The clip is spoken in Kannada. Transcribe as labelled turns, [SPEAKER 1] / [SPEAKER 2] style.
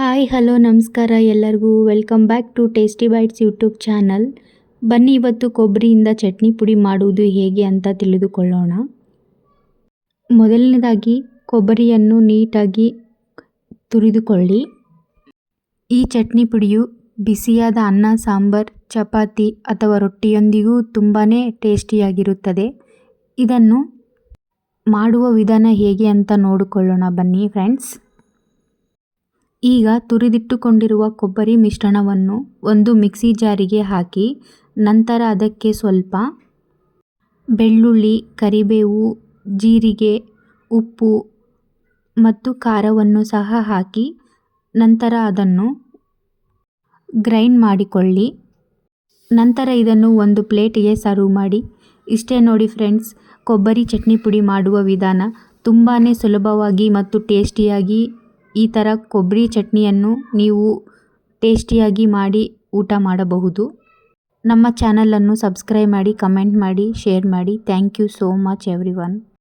[SPEAKER 1] ಹಾಯ್, ಹಲೋ, ನಮಸ್ಕಾರ ಎಲ್ಲರಿಗೂ. Welcome back to tasty bites YouTube channel ಬನ್ನಿ, ಇವತ್ತು ಕೊಬ್ಬರಿಯಿಂದ ಚಟ್ನಿ ಪುಡಿ ಮಾಡುವುದು ಹೇಗೆ ಅಂತ ತಿಳಿದುಕೊಳ್ಳೋಣ. ಮೊದಲನೇದಾಗಿ, ಕೊಬ್ಬರಿಯನ್ನು ನೀಟಾಗಿ ತುರಿದುಕೊಳ್ಳಿ. ಈ ಚಟ್ನಿ ಪುಡಿಯು ಬಿಸಿಯಾದ ಅನ್ನ, ಸಾಂಬಾರ್, ಚಪಾತಿ ಅಥವಾ ರೊಟ್ಟಿಯೊಂದಿಗೂ ತುಂಬಾ ಟೇಸ್ಟಿಯಾಗಿರುತ್ತದೆ. ಇದನ್ನು ಮಾಡುವ ವಿಧಾನ ಹೇಗೆ ಅಂತ ನೋಡಿಕೊಳ್ಳೋಣ ಬನ್ನಿ ಫ್ರೆಂಡ್ಸ್ ಈಗ ತುರಿದಿಟ್ಟುಕೊಂಡಿರುವ ಕೊಬ್ಬರಿ ಮಿಶ್ರಣವನ್ನು ಒಂದು ಮಿಕ್ಸಿ ಜಾರಿಗೆ ಹಾಕಿ, ನಂತರ ಅದಕ್ಕೆ ಸ್ವಲ್ಪ ಬೆಳ್ಳುಳ್ಳಿ, ಕರಿಬೇವು, ಜೀರಿಗೆ, ಉಪ್ಪು ಮತ್ತು ಖಾರವನ್ನು ಸಹ ಹಾಕಿ, ನಂತರ ಅದನ್ನು ಗ್ರೈಂಡ್ ಮಾಡಿಕೊಳ್ಳಿ. ನಂತರ ಇದನ್ನು ಒಂದು ಪ್ಲೇಟಿಗೆ ಸರ್ವ್ ಮಾಡಿ. ಇಷ್ಟೇ ನೋಡಿ ಫ್ರೆಂಡ್ಸ್, ಕೊಬ್ಬರಿ ಚಟ್ನಿ ಪುಡಿ ಮಾಡುವ ವಿಧಾನ ತುಂಬಾ ಸುಲಭವಾಗಿ ಮತ್ತು ಟೇಸ್ಟಿಯಾಗಿ ಈ ಥರ ಕೊಬ್ಬರಿ ಚಟ್ನಿಯನ್ನು ನೀವು ಟೇಸ್ಟಿಯಾಗಿ ಮಾಡಿ ಊಟ ಮಾಡಬಹುದು. ನಮ್ಮ ಚಾನಲನ್ನು ಸಬ್ಸ್ಕ್ರೈಬ್ ಮಾಡಿ, ಕಮೆಂಟ್ ಮಾಡಿ, ಶೇರ್ ಮಾಡಿ. Thank you so much everyone